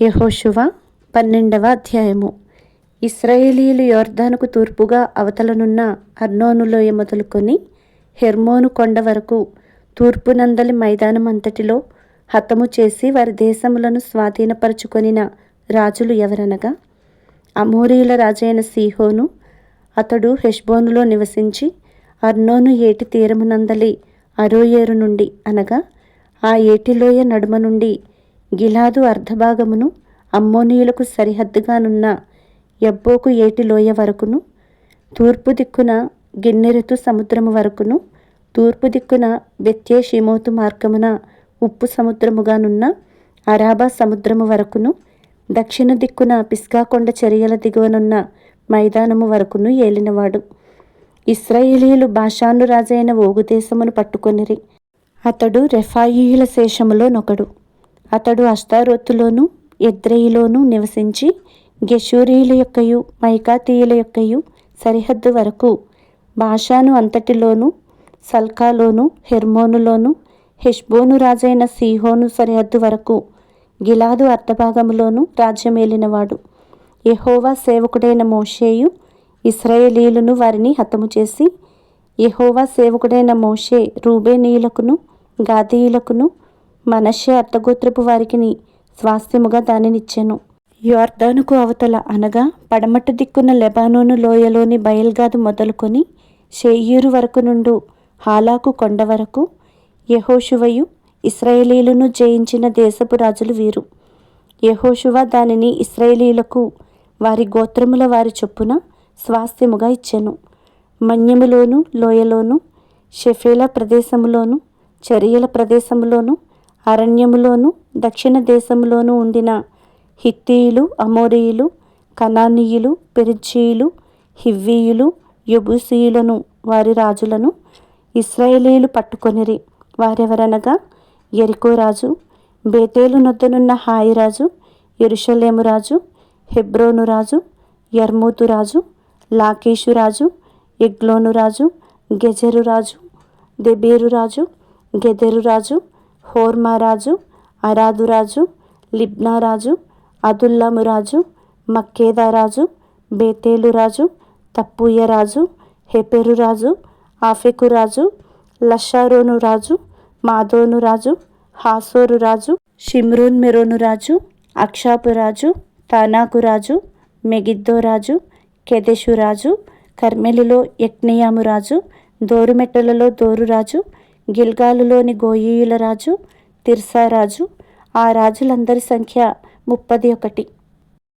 యహోశువ పన్నెండవ అధ్యాయము. ఇస్రాయేలీలు యోర్ధానుకు తూర్పుగా అవతలనున్న అర్నోనులోయ మొదలుకొని హెర్మోను కొండ వరకు తూర్పునందలి మైదానం అంతటిలో హతము చేసి వారి దేశములను స్వాధీనపరచుకొనిన రాజులు ఎవరనగా అమోరీల రాజైన సీహోను అతడు హెష్బోనులో నివసించి అర్నోను ఏటి తీరమునందలి అరోయేరు నుండి అనగా ఆ ఏటిలోయ నడుమ నుండి గిలాదు అర్ధభాగమును అమ్మోనీయులకు సరిహద్దుగానున్న యబ్బోకు ఏటిలోయ వరకును తూర్పు దిక్కున గిన్నెరెతు సముద్రము వరకును తూర్పు దిక్కున బెత్యేషిమోతు మార్గమున ఉప్పు సముద్రముగానున్న అరాబా సముద్రము వరకును దక్షిణ దిక్కున పిస్కాకొండ చర్యల దిగువనున్న మైదానము వరకును ఏలినవాడు. ఇస్రాయేలీలు భాషాను రాజైన పట్టుకొనిరి. అతడు రెఫాయిల శేషములో నొకడు. అతడు అష్టారోతులోను ఎద్రెయిలోను నివసించి గెషూరీల యొక్కయు మైకాతీయుల యొక్కయు సరిహద్దు వరకు భాషాను అంతటిలోను సల్కాలోను హెర్మోనులోను హెష్బోను రాజైన సీహోను సరిహద్దు వరకు గిలాదు అర్ధభాగములోను రాజ్యమేలినవాడు. యహోవా సేవకుడైన మోషేయు ఇస్రాయేలీలను వారిని హతము చేసి యహోవా సేవకుడైన మోషే రూబేనీయులకును గాదీయులకును మనషే అర్ధగోత్రపు వారికిని స్వాస్థ్యముగా దానినిచ్చెను. యోర్ధానుకు అవతల అనగా పడమట దిక్కున లెబానోను లోయలోని బయల్గాదు మొదలుకొని షేయూరు వరకు నుండు హాలాకు కొండ వరకు యహోషువయు ఇస్రాయేలీలను జయించిన దేశపు రాజులు వీరు. యహోషువ దానిని ఇస్రాయేలీలకు వారి గోత్రముల వారి చొప్పున స్వాస్థ్యముగా ఇచ్చెను. మన్యములోను లోయలోను షెఫేల ప్రదేశములోను చర్యల ప్రదేశములోను అరణ్యములోను దక్షిణ దేశములోను ఉండిన హిత్తీయులు అమోరీయులు కనానీయులు పెరిజీయులు హివ్వీయులు యబుసీయులను వారి రాజులను ఇస్రాయేలీలు పట్టుకొనిరి. వారెవరనగా? ఎరికో రాజు బేతేలు నొద్దనున్న హాయి రాజు ఎరుషలేము రాజు హెబ్రోను రాజు యర్మూతు రాజు లాకీషు హోర్మారాజు అరాదురాజు రాజు గెజెరు మక్కేదారాజు బేతేలురాజు రాజు హెపెరురాజు ఆఫెకురాజు లషారోనురాజు రాజు అరాదు రాజు లిబ్నా రాజు అదుల్లాము రాజు బేతేలు రాజు తప్పూయ రాజు హెపెరు రాజు రాజు లషారోను రాజు రాజు హాసోరు రాజు షిమ్రోన్ మెరోను రాజు అక్షాపు రాజు తానాకు రాజు మెగిద్దో రాజు కర్మెలిలో యక్నియాము రాజు దోరుమెట్టలలో దోరు రాజు గిల్గాలులోని గోయీయుల రాజు తిర్సా రాజు ఆ రాజులందరి సంఖ్య ముప్పది ఒకటి.